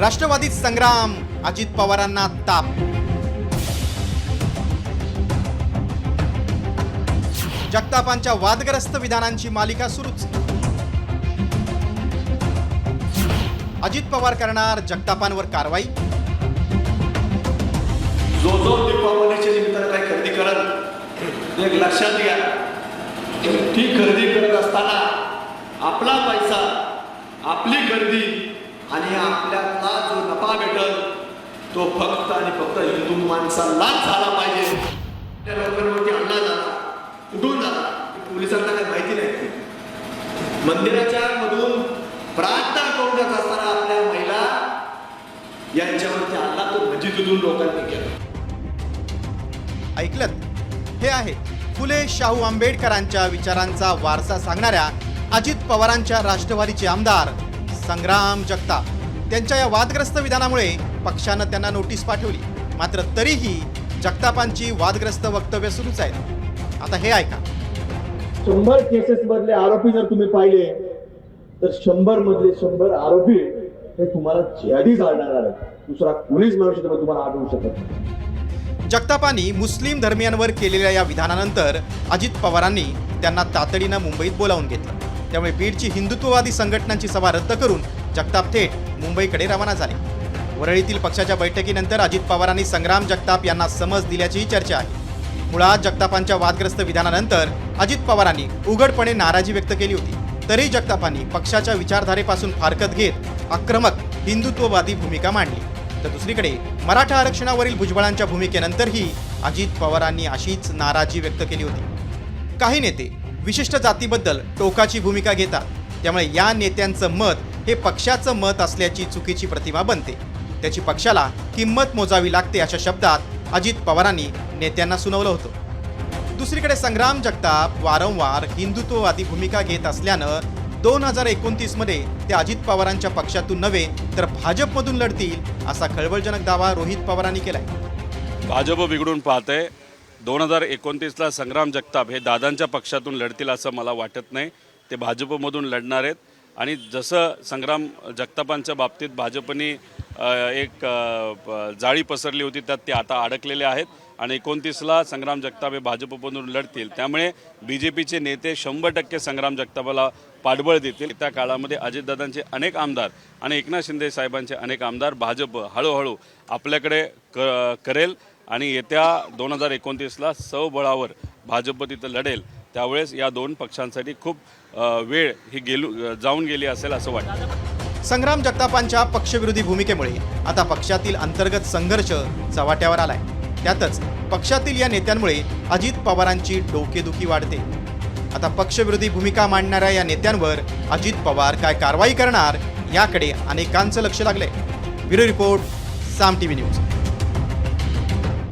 राष्ट्रवादीत संग्राम अजित पवारांना ताप. जगतापांच्या वादग्रस्त विधानांची मालिका सुरूच. अजित पवार करणार जगतापांवर कारवाई. जो जो दीपावलीच्या निमित्तानं काही खरेदी करत एक लक्षात घ्या. ती खरेदी करत असताना आपला पैसा आपली खरेदी आणि आपल्याला जो नफा भेटल तो फक्त आणि फक्त हिंदू माणसालाच झाला पाहिजे. त्या लोकांवरती अण्णा झाला कुठून झाला पोलिसांना काही माहिती नाही. मंदिराच्या मधून प्रार्थना करून जात असताना आपल्या महिला यांच्यावरती हल्ला तो मस्जिदीतून लोकांनी केला. ऐकलं हे आहे फुले शाहू आंबेडकरांच्या विचारांचा वारसा सांगणाऱ्या अजित पवारांच्या राष्ट्रवादीचे आमदार संग्राम जगताप. त्यांच्या या वादग्रस्त विधानामुळे पक्षानं त्यांना नोटीस पाठवली. मात्र तरीही जगतापांची वादग्रस्त वक्तव्य सुरूच आहेत. आता हे ऐका. शंभर केसेस मधले आरोपी जर तुम्ही पाहिले तर शंभर मधले शंभर आरोपी हे तुम्हाला जिहादी जाणणार आहेत दुसरा कुणीच तर तुम्हाला आढळू शकत नाही. जगतापांनी मुस्लिम धर्मियांवर केलेल्या या विधानानंतर अजित पवारांनी त्यांना तातडीनं मुंबईत बोलावून घेतलं. त्यामुळे बीडची हिंदुत्ववादी संघटनांची सभा रद्द करून जगताप थेट मुंबईकडे रवाना झाले. वरळीतील पक्षाच्या बैठकीनंतर अजित पवारांनी संग्राम जगताप यांना समज दिल्याचीही चर्चा आहे. मुळात जगतापांच्या वादग्रस्त विधानानंतर अजित पवारांनी उघडपणे नाराजी व्यक्त केली होती. तरी जगतापांनी पक्षाच्या विचारधारेपासून फारकत घेत आक्रमक हिंदुत्ववादी भूमिका मांडली. तर दुसरीकडे मराठा आरक्षणावरील भुजबळांच्या भूमिकेनंतरही अजित पवारांनी अशीच नाराजी व्यक्त केली होती. काही नेते विशिष्ट जातीबद्दल टोकाची भूमिका घेतात. त्यामुळे या नेत्यांचं मत हे पक्षाचं मत असल्याची चुकीची प्रतिमा बनते. त्याची पक्षाला किंमत मोजावी लागते अशा शब्दात अजित पवारांनी नेत्यांना सुनावलं होतं. दुसरीकडे संग्राम जगताप वारंवार हिंदुत्ववादी भूमिका घेत असल्यानं दोन हजार एकोणतीसमध्ये ते अजित पवारांच्या पक्षातून नव्हे तर भाजपमधून लढतील असा खळबळजनक दावा रोहित पवारांनी केलाय. भाजप बिघडून पाहते दोन हजार एकोणतीसला संग्राम जगताप हे दादांच्या पक्षातून लढतील असं मला वाटत नाही. ते भाजपमधून लढणार आहेत. आणि जसं संग्राम जगतापांच्या बाबतीत भाजपनी एक जाळी पसरली होती त्यात ते आता अडकलेले आहेत. आणि एकोणतीसला संग्राम जगताप हे भाजपमधून लढतील. त्यामुळे बी जे पीचे नेते शंभर टक्के संग्राम जगतापाला पाठबळ देतील. त्या काळामध्ये अजितदादांचे अनेक आमदार आणि एकनाथ शिंदे साहेबांचे अनेक आमदार भाजप हळूहळू आपल्याकडे क करेल. आणि येत्या दोन हजार एकोणतीसला सवबळावर भाजप तिथं लढेल त्यावेळेस या दोन पक्षांसाठी खूप वेळ ही गेलू जाऊन गेली असेल असं वाटतं. संग्राम जगतापांच्या पक्षविरोधी भूमिकेमुळे आता पक्षातील अंतर्गत संघर्ष चव्हाट्यावर आलाय. त्यातच पक्षातील या नेत्यांमुळे अजित पवारांची डोकेदुखी वाढते. आता पक्षविरोधी भूमिका मांडणाऱ्या या नेत्यांवर अजित पवार काय कारवाई करणार याकडे अनेकांचं लक्ष लागलंय. Bureau report Saam TV news.